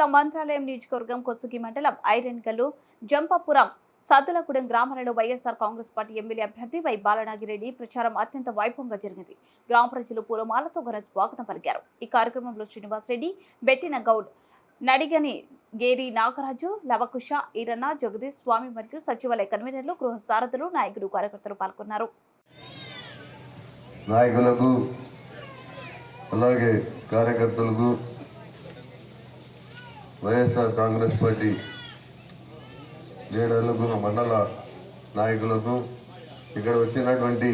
జిల్లా మంత్రాలయం నియోజకవర్గం కొత్సుగి మండలం ఐరన్గల్లు జంపాపురం సద్దులగూడెం గ్రామాలలో వైఎస్ఆర్ కాంగ్రెస్ పార్టీ ఎమ్మెల్యే అభ్యర్థి వై బాలనాగిరెడ్డి ప్రచారం అత్యంత వైభవంగా జరిగింది గ్రామ ప్రజలు పూలమాలతో ఘన స్వాగతం పలికారు. ఈ కార్యక్రమంలో శ్రీనివాసరెడ్డి బెట్టిన గౌడ్ నడిగని గేరి నాగరాజు లవకుష ఈరన్న జగదీష్ స్వామి మరియు సచివాలయ కన్వీనర్లు గృహ సారథులు నాయకులు కార్యకర్తలు పాల్గొన్నారు. నాయకులకు అలాగే కార్యకర్తలకు వైఎస్ఆర్ కాంగ్రెస్ పార్టీ లీడర్లకు మండల నాయకులకు ఇక్కడ వచ్చినటువంటి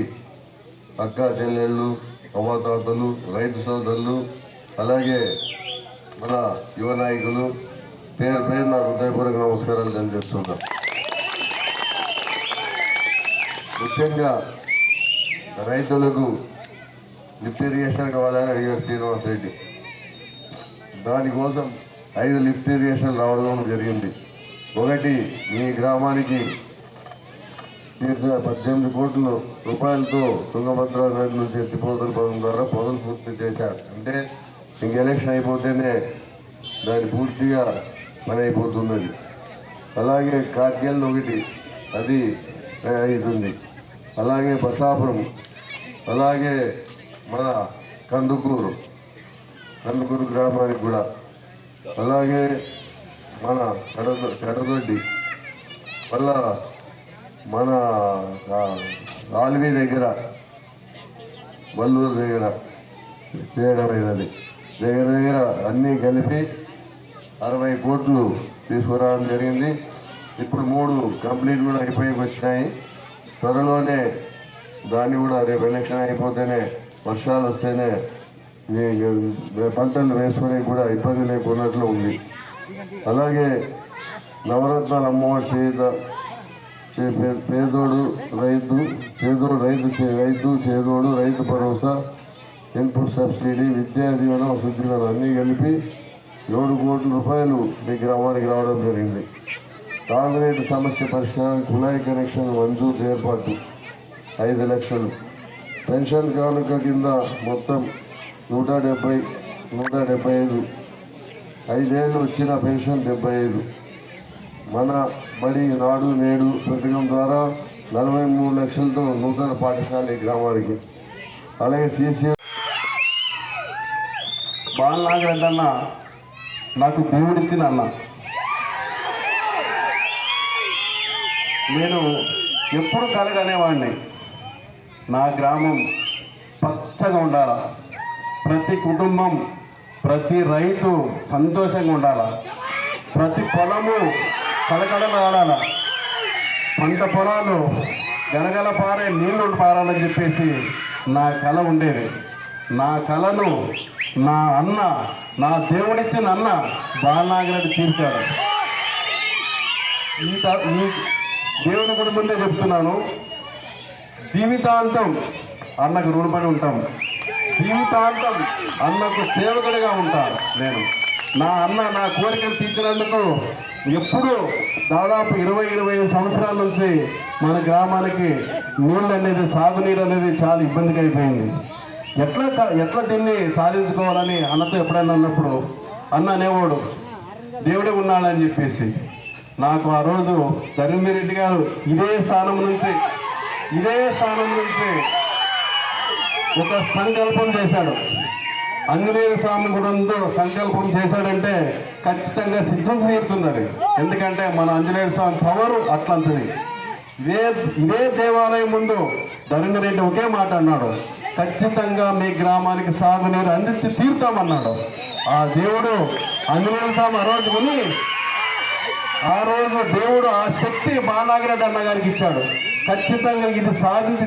అక్క చెల్లెళ్ళు అవ్వాతాతలు రైతు సోదరులు అలాగే మన యువ నాయకులు పేరు పేరు నా హృదయపూర్వక నమస్కారాలు తెలియజేస్తున్నాం ముఖ్యంగా రైతులకు లిఫ్ట్ ఇరిగేషన్ కావాలని అడిగాడు శ్రీనివాసరెడ్డి. దానికోసం ఐదు లిఫ్ట్ ఇరిగేషన్ రావడం జరిగింది. ఒకటి మీ గ్రామానికి తీర్చిన పద్దెనిమిది కోట్ల రూపాయలతో తుంగభద్ర నది నుంచి ఎత్తిపోతల పథకం ద్వారా పనులు పూర్తి చేశారు. అంటే ఇంక ఎలక్షన్ అయిపోతేనే దాని పూర్తిగా పని అయిపోతున్నది. అలాగే కాట్కెల్ ఒకటి అది అవుతుంది అలాగే బసాపురం అలాగే మన కందుకూరు కందుకూరు గ్రామానికి కూడా. అలాగే మన చెడదొడ్డి మళ్ళా మన ఆ, దగ్గర మల్లూరు దగ్గర చేయడమైనది దగ్గర దగ్గర అన్నీ కలిపి అరవై కోట్లు తీసుకురావడం జరిగింది. ఇప్పుడు మూడు కంప్లీట్ కూడా అయిపోయి వచ్చినాయి. త్వరలోనే దాన్ని కూడా రేపు ఎలక్షన్ అయిపోతేనే వర్షాలు వస్తేనే పంటలు వేసుకునే కూడా ఇబ్బంది లేకున్నట్లు ఉంది. అలాగే నవరత్నాలు అమ్మవారి చేత పేదోడు రైతు చేదోడు రైతు చే- రైతు చేదోడు రైతు భరోసా ఇన్పుట్ సబ్సిడీ విద్యా దీవెన వసతి దీవెన అన్నీ కలిపి ఏడు కోట్ల రూపాయలు మీ గ్రామానికి రావడం జరిగింది. తాగునీటి సమస్య పరిష్కారానికి కుళాయి కనెక్షన్ మంజూరు ఏర్పాటు ఐదు లక్షలు. పెన్షన్ కానుక కింద మొత్తం నూట డెబ్బై నూట డెబ్బై ఐదు ఐదేళ్ళు వచ్చిన పెన్షన్ డెబ్బై ఐదు మన బడి నాడు నేడు పథకం ద్వారా నలభై మూడు లక్షలతో నూతన పాఠశాల ఈ గ్రామానికి. అలాగే సీసీ బాలనాగరెడ్డన్న నాకు దేవుడిచ్చిన అన్న. నేను ఎప్పుడు కలగనేవాడిని. నా గ్రామం పచ్చగా ఉండాలా? ప్రతి కుటుంబం ప్రతి రైతు సంతోషంగా ఉండాల? ప్రతి పొలము కళకళలు ఆడాల? పంట పొలాలు గనగల పారే నీళ్ళు పారాలని చెప్పేసి నా కళ ఉండేది. నా కళను నా అన్న నా దేవుడిచ్చిన అన్న బాలనాగిరెడ్డి తీర్చాడు. ఈ త- ఈ దేవుని గుడి ముందే చెప్తున్నాను. జీవితాంతం అన్నకు రుణపడి ఉంటాం. జీవితాంతం అన్నకు సేవకుడిగా ఉంటాను నేను. నా అన్న నా కోరికను తీర్చినందుకు ఎప్పుడు దాదాపు ఇరవై ఇరవై ఐదు సంవత్సరాల నుంచి మన గ్రామానికి నీళ్ళు అనేది సాగునీరు అనేది చాలా ఇబ్బందిగా అయిపోయింది. ఎట్లా ఎట్లా దీన్ని సాధించుకోవాలని అన్నతో ఎప్పుడైనా అన్నప్పుడు అన్న అనేవాడు దేవుడే ఉన్నాడని చెప్పేసి. నాకు ఆ రోజు ధర్మిరెడ్డి గారు ఇదే స్థానం నుంచి ఇదే స్థానం నుంచి ఒక సంకల్పం చేశాడు. ఆంజనేయ స్వామి గుడంతో సంకల్పం చేశాడంటే ఖచ్చితంగా సిద్ధం తీరుతుంది అది ఎందుకంటే మన ఆంజనేయ స్వామి పవర్ అట్లాంటిది. ఇదే ఇదే దేవాలయం ముందు ధరణిరెడ్డి ఒకే మాట అన్నాడు. ఖచ్చితంగా మీ గ్రామానికి సాగునీరు అందించి తీరుతామన్నాడు. ఆ దేవుడు ఆంజనేయ స్వామి ఆ రోజు కొని ఆ రోజు దేవుడు ఆ శక్తి బాలాగిరెడ్డి అన్నగారికి ఇచ్చాడు. ఖచ్చితంగా ఇది సాధించి